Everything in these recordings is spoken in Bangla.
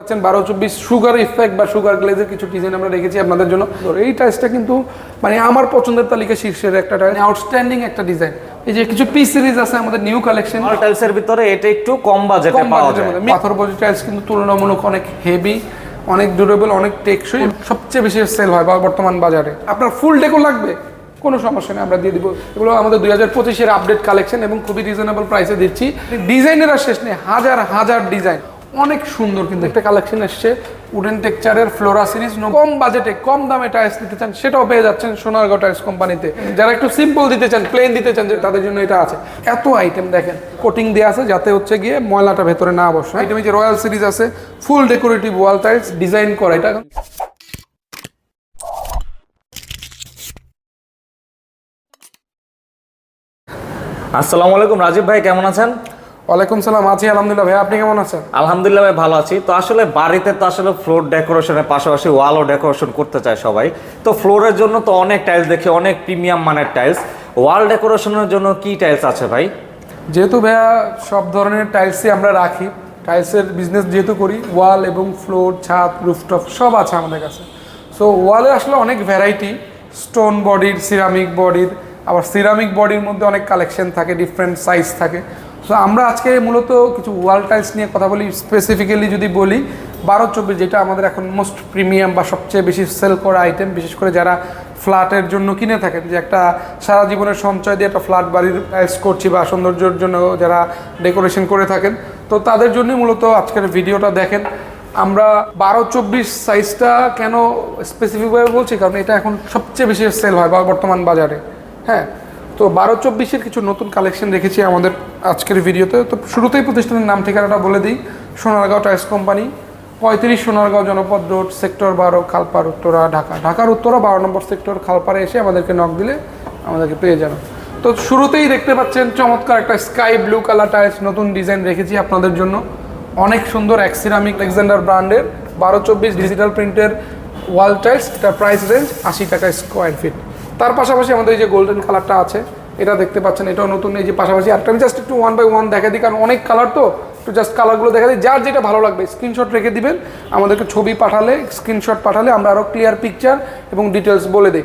পাচ্ছেন বারো চব্বিশ সুগার ইফেক্ট বা সুগার গ্লেজের কিছু ডিজাইন আমরা রেখেছি আপনাদের জন্য। এই টাইসটা কিন্তু মানে আমার পছন্দের তালিকা শীর্ষের একটা টাইস আউটস্ট্যান্ডিং একটা ডিজাইন এই যে কিছু পিস সিরিজ আছে আমাদের নিউ কালেকশন ভিতরে এটা একটু কম বাজেটে পাওয়া যায়। পাথর বডি টাইলস কিন্তু তুলনামূলক অনেক হেভি অনেক ডিউরেবল অনেক টেকসই সবচেয়ে বেশি সেল হয় বা বর্তমান বাজারে। আপনার ফুল ডেকো লাগবে কোনো সমস্যা নেই আমরা দিয়ে দিব। এগুলো আমাদের দুই হাজার পঁচিশের আপডেট কালেকশন এবং খুবই রিজনেবল প্রাইসে দিচ্ছি। ডিজাইনের আর শেষ নেই হাজার হাজার ডিজাইন অনেক সুন্দর কিন্তু একটা কালেকশন এসছে। উডেন টেক্সচারের ফ্লোরা সিরিজ কম বাজেটে কম দামে টাইলস দিতে চান, সেটাও পেয়ে যাচ্ছেন সোনারগাঁও টাইলস কোম্পানিতে যারা একটু সিম্পল দিতে চান প্লেন দিতে চান, যে তাদের জন্য এটা আছে। এত আইটেম দেখেন কোটিং দেওয়া আছে যাতে হচ্ছে গিয়ে ময়লাটা ভেতরে না বসে। আইটেমে যে রয়্যাল সিরিজ আছে full decorative wall tiles design করা। এটা আসসালামু আলাইকুম, রাজীব ভাই, কেমন আছেন? ওয়ালাইকুম সালাম আছি আলহামদুলিল্লাহ ভাই আপনি কেমন আছেন? আলহামদুলিল্লাহ ভাই ভালো আছি। তো আসলে বাড়িতে তো আসলে ফ্লোর ডেকোরেশনের পাশাপাশি ওয়ালও ডেকোরেশন করতে চায় সবাই। তো ফ্লোরের জন্য তো অনেক টাইলস দেখি অনেক প্রিমিয়াম মানের টাইলস ওয়াল ডেকোরেশনের জন্য কি টাইলস আছে ভাই? যেহেতু ভাইয়া সব ধরনের টাইলসই আমরা রাখি টাইলসের বিজনেস যেহেতু করি ওয়াল এবং ফ্লোর ছাদ রুফটপ সব আছে আমাদের কাছে। সো ওয়ালে আসলে অনেক ভ্যারাইটি স্টোন বডির সিরামিক বডির আবার সিরামিক বডির মধ্যে অনেক কালেকশন থাকে ডিফারেন্ট সাইজ থাকে। সো আমরা আজকে মূলত কিছু ওয়াল টাইলস নিয়ে কথা বলি স্পেসিফিক্যালি যদি বলি বারো চব্বিশ, যেটা আমাদের এখন মোস্ট প্রিমিয়াম বা সবচেয়ে বেশি সেল করা আইটেম বিশেষ করে যারা ফ্ল্যাটের জন্য কিনে থাকেন, যে একটা সারা জীবনের সঞ্চয় দিয়ে একটা ফ্ল্যাট বাড়ির টাইলস করছি বা সৌন্দর্যের জন্য যারা ডেকোরেশন করে থাকেন, তো তাদের জন্যই মূলত আজকের ভিডিওটা দেখেন। আমরা বারো চব্বিশ সাইজটা কেন স্পেসিফিকভাবে বলছি? কারণ এটা এখন সবচেয়ে বেশি সেল হয় বা বর্তমান বাজারে। হ্যাঁ? তো বারো চব্বিশের কিছু নতুন কালেকশন রেখেছি আমাদের আজকের ভিডিওতে। তো শুরুতেই প্রতিষ্ঠানের নাম, ঠিকানাটা বলে দিই। সোনারগাঁও টাইলস কোম্পানি পঁয়ত্রিশ সোনারগাঁও জনপদ রোড, সেক্টর বারো খালপার উত্তরা, ঢাকা। ঢাকার উত্তরা বারো নম্বর সেক্টর খালপারে এসে আমাদেরকে নক দিলে আমাদেরকে পেয়ে যাবেন। তো শুরুতেই দেখতে পাচ্ছেন চমৎকার একটা স্কাই ব্লু কালার টাইলস নতুন ডিজাইন রেখেছি আপনাদের জন্য। অনেক সুন্দর অ্যাক্সিরামিক এক্সেন্ডার ব্র্যান্ডের বারো চব্বিশ ডিজিটাল প্রিন্টের ওয়াল টাইলস এটা প্রাইস রেঞ্জ আশি টাকা স্কোয়ার ফিট তার পাশাপাশি আমাদের এই যে গোল্ডেন কালারটা আছে, এটা দেখতে পাচ্ছেন, এটাও নতুন, এই যে পাশাপাশি আর আমি জাস্ট একটু ওয়ান বাই ওয়ান দেখা দিই, কারণ অনেক কালার তো একটু জাস্ট কালারগুলো দেখা দিই। যার যেটা ভালো লাগবে স্ক্রিনশট রেখে দিবেন, আমাদেরকে ছবি পাঠালে স্ক্রিনশট পাঠালে আমরা আরও ক্লিয়ার পিকচার এবং ডিটেলস বলে দিই।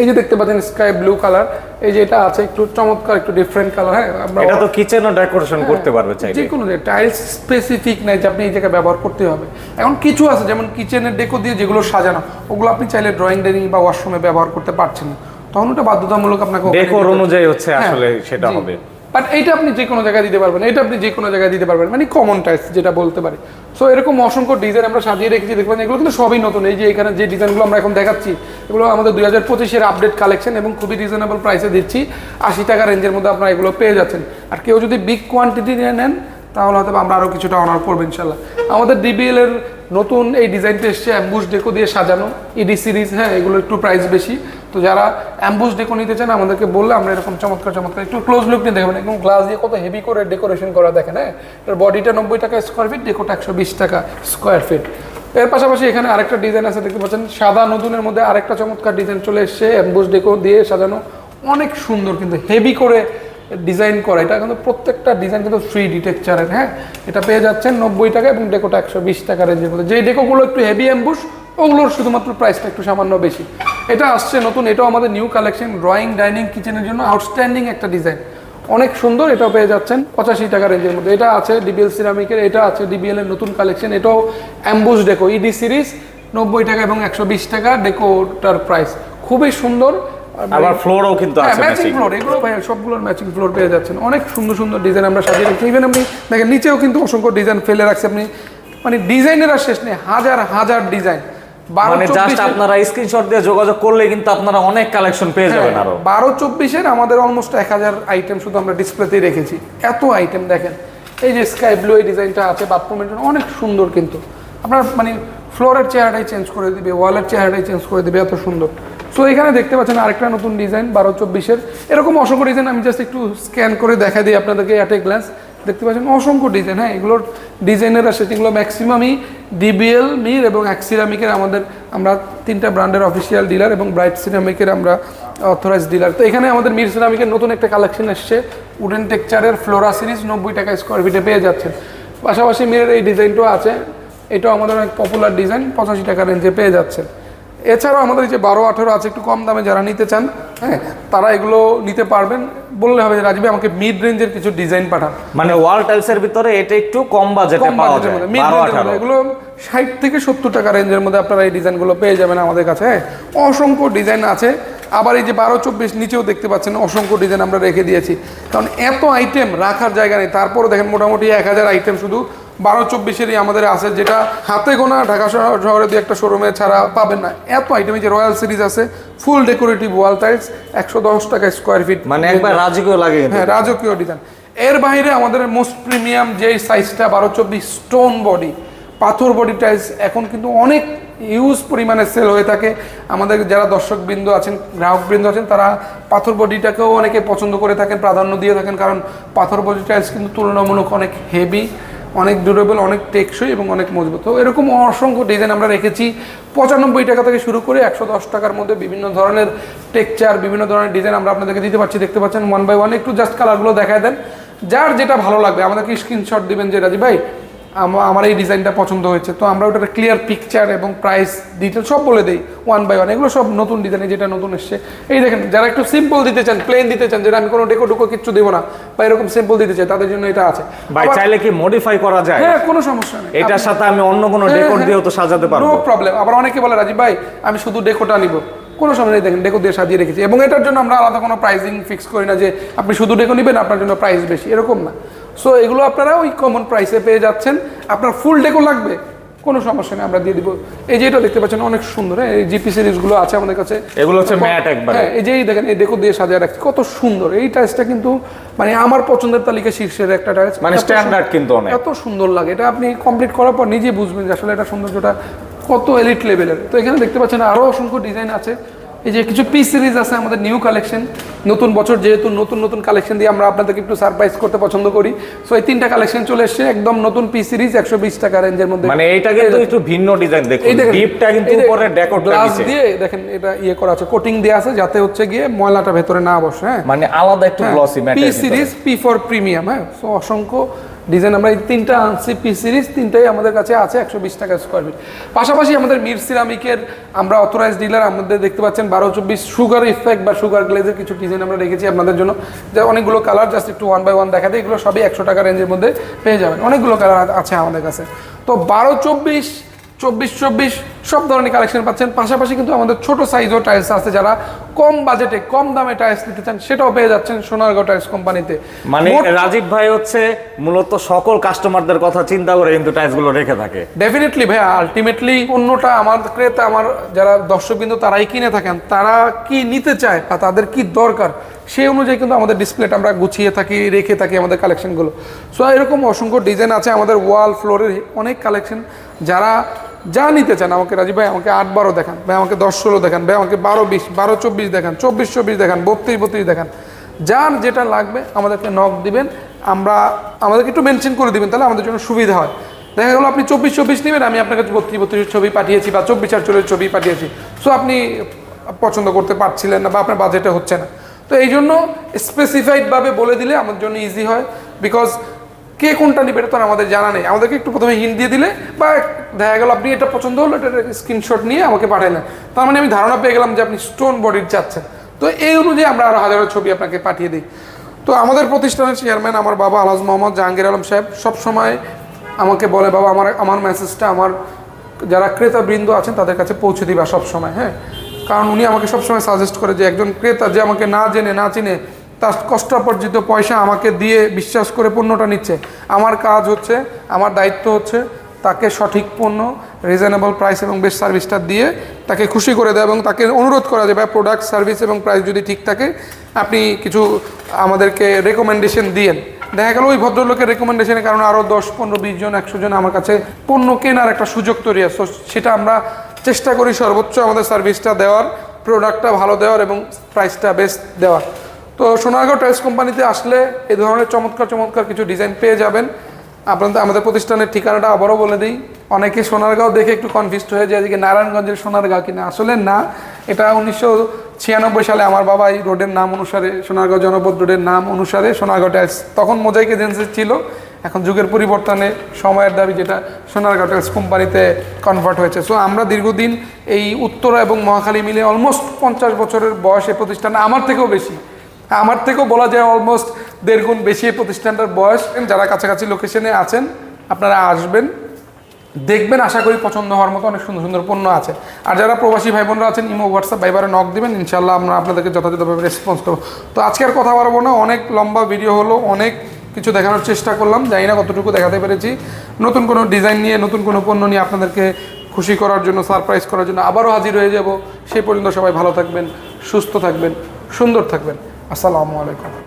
এই যে দেখতে পাচ্ছেন স্কাই ব্লু কালার এই যে এটা আছে একটু চমৎকার একটু ডিফারেন্ট কালার হ্যাঁ? এটা তো কিচেনও ডেকোরেশন করতে পারবে চাইলে। যে কোনো টাইলস স্পেসিফিক নাই যে আপনি এই জায়গায় ব্যবহার করতে হবে। এখন কিছু আছে যেমন কিচেনের ডেকো দিয়ে যেগুলো সাজানো ওগুলো আপনি চাইলে ড্রয়িং ডাইনিং বা ওয়াশরুমে ব্যবহার করতে পারছেন তখন ওটা বাধ্যতামূলক আপনাকে ডেকোর অনুযায়ী হচ্ছে হ্যাঁ, আসলে সেটা হবে। বাট এইটা আপনি যে কোনো জায়গায় দিতে পারবেন এটা আপনি যে কোনো জায়গায় দিতে পারবেন মানে কমন টাইপস যেটা বলতে পারি। সো এরকম অসংখ্য ডিজাইন আমরা সাজিয়ে রেখেছি দেখবেন এগুলো কিন্তু সবই নতুন। এই যে এখানে যে ডিজাইনগুলো আমরা এখন দেখাচ্ছি, এগুলো আমাদের দুই হাজার পঁচিশের আপডেট কালেকশন এবং খুবই রিজনেবল প্রাইসে দিচ্ছি। আশি টাকা রেঞ্জের মধ্যে আপনারা এগুলো পেয়ে যাচ্ছেন। আর কেউ যদি বিগ কোয়ান্টিটি নিয়ে নেন, তাহলে হয়তো আমরা আরও কিছুটা অনার করব ইনশাল্লাহ আমাদের ডিবিএল এর নতুন এই ডিজাইনটা এসছে অ্যাম্বুস ডেকো দিয়ে সাজানো ইডি সিরিজ হ্যাঁ এগুলো একটু প্রাইস বেশি। তো যারা অ্যাম্বুস ডেকো নিতে চান, আমাদেরকে বললে আমরা এরকম চমৎকার চমৎকার একটু ক্লোজ লুক নিয়ে দেখবেন। একদম গ্লাস দিয়ে কত হেভি করে ডেকোরেশন করা দেখেন হ্যাঁ? এর বডিটা নব্বই টাকা স্কোয়ার ফিট ডেকোটা একশো বিশ টাকা স্কোয়ার ফিট এর পাশাপাশি এখানে আরেকটা ডিজাইন আছে, দেখতে পাচ্ছেন, সাদা নতুনের মধ্যে আরেকটা চমৎকার ডিজাইন চলে এসছে অ্যাম্বুস ডেকো দিয়ে সাজানো। অনেক সুন্দর, কিন্তু হেভি করে ডিজাইন করা। এটা কিন্তু প্রত্যেকটা ডিজাইন কিন্তু ফ্রি ডিটেকচারের হ্যাঁ? এটা পেয়ে যাচ্ছেন নব্বই টাকা এবং ডেকোটা একশো বিশ টাকা রেঞ্জের মধ্যে। যেই ডেকোগুলো একটু হেভি অ্যাম্বুস ওগুলোর শুধুমাত্র প্রাইসটা একটু সামান্য বেশি। এটা আসছে নতুন, এটাও আমাদের নিউ কালেকশন ড্রয়িং ডাইনিং কিচেনের জন্য আউটস্ট্যান্ডিং একটা ডিজাইন অনেক সুন্দর, এটাও পেয়ে যাচ্ছেন পঁচাশি টাকা রেঞ্জের মধ্যে। এটা আছে ডিবিএল সিরামিকের এটা আছে ডিবিএল এর নতুন কালেকশন এটাও অ্যাম্বুস ডেকো ইডি সিরিজ নব্বই টাকা এবং একশো বিশ টাকা ডেকোটার প্রাইস খুবই সুন্দর আবার ফ্লোরও কিন্তু আছে ম্যাচিং ফ্লোর এগুলো ভাই সবগুলোর ম্যাচিং ফ্লোর পেয়ে যাচ্ছেন। অনেক সুন্দর সুন্দর ডিজাইন আমরা সাজিয়ে রাখছি। ইভেন আপনি দেখেন নিচেও কিন্তু অসংখ্য ডিজাইন ফেলে রাখছি আপনি। মানে ডিজাইনের আর শেষ নেই হাজার হাজার ডিজাইন মানে জাস্ট আপনারা স্ক্রিনশট দিয়ে যোগাযোগ করলে কিন্তু আপনারা অনেক কালেকশন পেয়ে যাবেন আরও। বারো চব্বিশের আমাদের অলমোস্ট এক হাজার আইটেম শুধু আমরা ডিসপ্লেতেই রেখেছি। এত আইটেম দেখেন। এই যে স্কাই ব্লু এই ডিজাইনটা আছে বাথরুমের জন্য অনেক সুন্দর কিন্তু। আপনার মানে ফ্লোরের চেহারাটাই চেঞ্জ করে দিবে ওয়ালের চেহারাটাই চেঞ্জ করে দিবে এত সুন্দর। সো এখানে দেখতে পাচ্ছেন আরেকটা নতুন ডিজাইন বারো চব্বিশের। এরকম অসংখ্য ডিজাইন আমি জাস্ট একটু স্ক্যান করে দেখা দিই আপনাদেরকে অ্যাট এ গ্লান্স দেখতে পাচ্ছেন অসংখ্য ডিজাইন হ্যাঁ এগুলোর ডিজাইনের সেটিংগুলো ম্যাক্সিমামই ডিবিএল মির এবং অ্যাক্সিরামিকের আমাদের, আমরা তিনটা ব্র্যান্ডের অফিসিয়াল ডিলার এবং ব্রাইট সিরামিকের আমরা অথরাইজ ডিলার তো এখানে আমাদের মির সিরামিকের নতুন একটা কালেকশন এসছে উডেন টেকচারের ফ্লোরা সিরিজ নব্বই টাকা স্কোয়ার ফিটে পেয়ে যাচ্ছেন। পাশাপাশি মিরের এই ডিজাইনটাও আছে, এটাও আমাদের অনেক পপুলার ডিজাইন পঁচাশি টাকা রেঞ্জে পেয়ে যাচ্ছে এছাড়াও আমাদের যে বারো আঠেরো আছে একটু কম দামে যারা নিতে চান হ্যাঁ তারা এগুলো নিতে পারবেন। বললে হবে রাজীব আমাকে মিড রেঞ্জের কিছু ডিজাইন পাঠান। মানে ওয়াল টাইলস এর ভিতরে এটা একটু কম বাজেটে পাওয়া যায়। মিড রেঞ্জের এগুলো ষাট থেকে সত্তর টাকা রেঞ্জের মধ্যে আপনারা এই ডিজাইনগুলো পেয়ে যাবেন আমাদের কাছে হ্যাঁ। অসংখ্য ডিজাইন আছে। আবার এই যে বারো চব্বিশ নিচেও দেখতে পাচ্ছেন অসংখ্য ডিজাইন আমরা রেখে দিয়েছি। কারণ এত আইটেম রাখার জায়গা নেই। তারপরও দেখেন মোটামুটি এক হাজার আইটেম শুধু বারো চব্বিশেরই আমাদের আছে যেটা হাতে গোনা ঢাকা শহর- শহরে দিয়ে একটা শোরুমে ছাড়া পাবেন না। এত আইটেম যে রয়্যাল সিরিজ আছে ফুল ডেকোরেটিভ ওয়াল টাইলস একশো দশ টাকা স্কোয়ার ফিট মানে একবার রাজকীয় লাগে হ্যাঁ রাজকীয় ডিজাইন এর বাইরে আমাদের মোস্ট প্রিমিয়াম যে সাইজটা বারো চব্বিশ স্টোন বডি পাথর বডি টাইলস এখন কিন্তু অনেক ইউজ পরিমাণে সেল হয়ে থাকে। আমাদের যারা দর্শক বৃন্দ আছেন গ্রাহক বৃন্দ আছেন তারা পাথর বডিটাকেও অনেকে পছন্দ করে থাকেন প্রাধান্য দিয়ে থাকেন কারণ পাথর বডি টাইলস কিন্তু তুলনামূলক অনেক হেভি অনেক ডিউরেবল অনেক টেকসই এবং অনেক মজবুত। এরকম অসংখ্য ডিজাইন আমরা রেখেছি। পঁচানব্বই টাকা থেকে শুরু করে একশো দশ টাকার মধ্যে বিভিন্ন ধরনের টেকচার বিভিন্ন ধরনের ডিজাইন আমরা আপনাদেরকে দিতে পারছি। দেখতে পাচ্ছেন ওয়ান বাই ওয়ান একটু জাস্ট কালারগুলো দেখায় দেন। যার যেটা ভালো লাগবে, আমাদেরকে স্ক্রিনশট দিবেন যে রাজি ভাই আমার এই ডিজাইনটা পছন্দ হয়েছে। তো আমরা ওটার ক্লিয়ার পিকচার এবং প্রাইস ডিটেল সব বলে দিই ওয়ান বাই ওয়ান এগুলো সব নতুন ডিজাইনে যেটা নতুন এসছে। এই দেখেন যারা একটু সিম্পল দিতে চান প্লেন দিতে চান যেটা আমি কোনো ডেকো ডুকো কিচ্ছু দেবো না বা এরকম সিম্পল দিতে চাই তাদের জন্য এটা আছে। ভাই চাইলে কি মডিফাই করা যায়? হ্যাঁ কোনো সমস্যা নেই। এটার সাথে আমি অন্য কোনো ডেকোর দিয়েও তো সাজাতে নো পারব প্রবলেম আবার অনেকে বলে রাজীব ভাই আমি শুধু ডেকোটা নিব। কোনো সময় নেই দেখেন ডেকো দিয়ে সাজিয়ে রেখেছি। এবং এটার জন্য আমরা আলাদা কোনো প্রাইসিং ফিক্স করি না যে আপনি শুধু ডেকো নেবেন আপনার জন্য প্রাইস বেশি এরকম না। সো এগুলো আপনারা ওই কমন প্রাইসে পেয়ে যাচ্ছেন। আপনার ফুল ডেকো লাগবে কোনো সমস্যা নেই আমরা দিয়ে দিব। এই যে এটা দেখতে পাচ্ছেন অনেক সুন্দর হ্যাঁ এই জিপি সিরিজগুলো আছে আমাদের কাছে। এগুলো হচ্ছে ম্যাট একবারে। হ্যাঁ এই যে দেখেন এই ডেকো দিয়ে সাজিয়ে রাখছি কত সুন্দর। এই টাইলসটা কিন্তু মানে আমার পছন্দের তালিকা শীর্ষের একটা টাইস মানে স্ট্যান্ডার্ড কিন্তু অনেক। এত সুন্দর লাগে। এটা আপনি কমপ্লিট করার পর নিজে বুঝবেন যে আসলে এটা সৌন্দর্যটা কত এলিট লেভেলের তো এখানে দেখতে পাচ্ছেন আরও অসংখ্য ডিজাইন আছে। এই যে কিছু পি সিরিজ আছে আমাদের নিউ কালেকশন নতুন বছর যেহেতু নতুন নতুন কালেকশন দিয়ে আমরা আপনাদেরকে একটু সারপ্রাইজ করতে পছন্দ করি। সো এই তিনটা কালেকশন চলে এসছে একদম নতুন পি সিরিজ একশো বিশ টাকা রেঞ্জের মধ্যে। মানে এইটা কিন্তু একটু ভিন্ন ডিজাইন দেখুন। ডিপটা কিন্তু উপরে গ্লাস দিয়ে দেখেন এটা ইয়ে করা আছে কোটিং দেওয়া আছে যাতে হচ্ছে গিয়ে ময়লাটা ভেতরে না বসে হ্যাঁ। মানে আলাদা একটু glossy P series P for premium হ্যাঁ। সো অসংখ্য ডিজাইন আমরা এই তিনটা আনছি পি সিরিজ, তিনটাই আমাদের কাছে আছে, একশো বিশ টাকা স্কোয়ার ফিট পাশাপাশি আমাদের মির সিরামিকের আমরা অথরাইজ ডিলার আমাদের দেখতে পাচ্ছেন বারো চব্বিশ সুগার ইফেক্ট বা সুগার গ্লেজের কিছু ডিজাইন আমরা রেখেছি আপনাদের জন্য। যে অনেকগুলো কালার জাস্ট একটু ওয়ান বাই ওয়ান দেখা দেয় এগুলো সবই একশো টাকা রেঞ্জের মধ্যে পেয়ে যাবেন। অনেকগুলো কালার আছে আমাদের কাছে। তো বারো চব্বিশ চব্বিশ চব্বিশ সব ধরনের কালেকশন পাচ্ছেন। পাশাপাশি কিন্তু আমাদের ছোট সাইজও টাইলস আছে যারা কম বাজেটে কম দামে টাইলস নিতে চান সেটাও পেয়ে যাচ্ছেন সোনারগাঁও টাইলস কোম্পানিতে মানে রাজীব ভাই হচ্ছে মূলত সকল কাস্টমারদের কথা চিন্তা করে কিন্তু টাইলসগুলো রেখে থাকে। ডেফিনেটলি ভাই আলটিমেটলি পণ্যটা আমার ক্রেতা আমার যারা দর্শকবৃন্দ তারাই কিনে থাকেন তারা কি নিতে চায় বা তাদের কি দরকার সেই অনুযায়ী কিন্তু আমাদের ডিসপ্লেটা আমরা গুছিয়ে থাকি রেখে থাকি আমাদের কালেকশনগুলো সো এরকম অসংখ্য ডিজাইন আছে আমাদের ওয়াল ফ্লোরের অনেক কালেকশন যারা যা নিতে চান, আমাকে রাজীব ভাই, আমাকে আট বারো দেখান, ভাই, আমাকে দশ ষোলো দেখান, ভাই, আমাকে বারো বিশ, বারো চব্বিশ দেখান, চব্বিশ চব্বিশ দেখান, বত্রিশ বত্রিশ দেখান। যার যেটা লাগবে আমাদেরকে নক দিবেন, আমরা, আমাদেরকে একটু মেনশন করে দিবেন, তাহলে আমাদের জন্য সুবিধা হয়। দেখা গেলো আপনি চব্বিশ চব্বিশ নেবেন, আমি আপনাকে বত্রিশ বত্রিশ ছবি পাঠিয়েছি বা চব্বিশ আর চল্লিশ ছবি পাঠিয়েছি। সো আপনি পছন্দ করতে পারছিলেন না বা আপনার বাজেটে হচ্ছে না। তো এই জন্য স্পেসিফাইডভাবে বলে দিলে আমার জন্য ইজি হয় বিকজ কে কোনটা নেবে এটা তো আমাদের জানা নেই। আমাদেরকে একটু প্রথমে হিন্ট দিয়ে দিলে বা দেখা গেল আপনি এটা পছন্দ হলো, এটা স্ক্রিনশট নিয়ে আমাকে পাঠালেন তার মানে আমি ধারণা পেয়ে গেলাম যে আপনি স্টোন বডির চাচ্ছেন তো এই অনুযায়ী আমরা আরও হাজারো ছবি আপনাকে পাঠিয়ে দিই। তো আমাদের প্রতিষ্ঠানের চেয়ারম্যান আমার বাবা আলহাজ মোহাম্মদ জাহাঙ্গীর আলম সাহেব সবসময় আমাকে বলে, বাবা, আমার আমার মেসেজটা আমার যারা ক্রেতা বৃন্দ আছেন তাদের কাছে পৌঁছে দিবা সবসময়। হ্যাঁ? কারণ উনি আমাকে সবসময় সাজেস্ট করে যে একজন ক্রেতা যে আমাকে না জেনে, না চিনে তার কষ্টার্জিত পয়সা আমাকে দিয়ে বিশ্বাস করে পণ্যটা নিচ্ছে। আমার কাজ হচ্ছে, আমার দায়িত্ব হচ্ছে তাকে সঠিক পণ্য রিজনেবল প্রাইস এবং বেস্ট সার্ভিসটা দিয়ে তাকে খুশি করে দেয় এবং তাকে অনুরোধ করা ভাই প্রোডাক্ট সার্ভিস এবং প্রাইস যদি ঠিক থাকে, আপনি কিছু আমাদেরকে রেকমেন্ডেশন দিয়েন। দেখা গেল ওই ভদ্রলোকের রেকমেন্ডেশনের কারণে আরও দশ, পনেরো, বিশ জন, একশো জন আমার কাছে পণ্য কেনার একটা সুযোগ তৈরি আছে সেটা আমরা চেষ্টা করি সর্বোচ্চ আমাদের সার্ভিসটা দেওয়ার প্রোডাক্টটা ভালো দেওয়ার এবং প্রাইসটা বেস্ট দেওয়ার। তো সোনারগাঁও টাইলস কোম্পানিতে আসলে এই ধরনের চমৎকার চমৎকার কিছু ডিজাইন পেয়ে যাবেন। আপনাদের, আমাদের প্রতিষ্ঠানের ঠিকানাটা আবারও বলে দিই। অনেকে সোনারগাঁও দেখে একটু কনফিউজড হয়ে যায় যে নারায়ণগঞ্জের সোনারগাঁও কিনা। আসলে না। এটা উনিশশো ছিয়ানব্বই সালে আমার বাবা এই রোডের নাম অনুসারে, সোনারগাঁও জনপদ রোডের নাম অনুসারে সোনারগাঁও টাইলস, তখন মোজাইক এজেন্সি ছিল। এখন যুগের পরিবর্তনে সময়ের দাবি যেটা সোনারগাঁও টেক্স কোম্পানিতে কনভার্ট হয়েছে। সো আমরা দীর্ঘদিন এই উত্তরা এবং মহাখালী মিলে অলমোস্ট পঞ্চাশ বছরের বয়স প্রতিষ্ঠান আমার থেকেও বেশি। আমার থেকেও বলা যায় অলমোস্ট দেড় গুণ বেশি এই প্রতিষ্ঠানটার বয়স যারা কাছাকাছি লোকেশনে আছেন, আপনারা আসবেন, দেখবেন, আশা করি পছন্দ হওয়ার মতো অনেক সুন্দর সুন্দর পণ্য আছে। আর যারা প্রবাসী ভাই বোনরা আছেন, ইমো হোয়াটসঅ্যাপ ভাইবারে নক দেবেন ইনশাল্লাহ আমরা আপনাদেরকে যথাযথভাবে রেসপন্স করব। তো আজকে আর কথা বাড়াবো না, অনেক লম্বা ভিডিও হলো, অনেক কিছু দেখানোর চেষ্টা করলাম, জানি না কতটুকু দেখাতে পেরেছি। নতুন কোনো ডিজাইন নিয়ে, নতুন কোনো পণ্য নিয়ে আপনাদেরকে খুশি করার জন্য সারপ্রাইজ করার জন্য আবারও হাজির হয়ে যাব। সেই পর্যন্ত সবাই ভালো থাকবেন, সুস্থ থাকবেন, সুন্দর থাকবেন। আসসালামু আলাইকুম।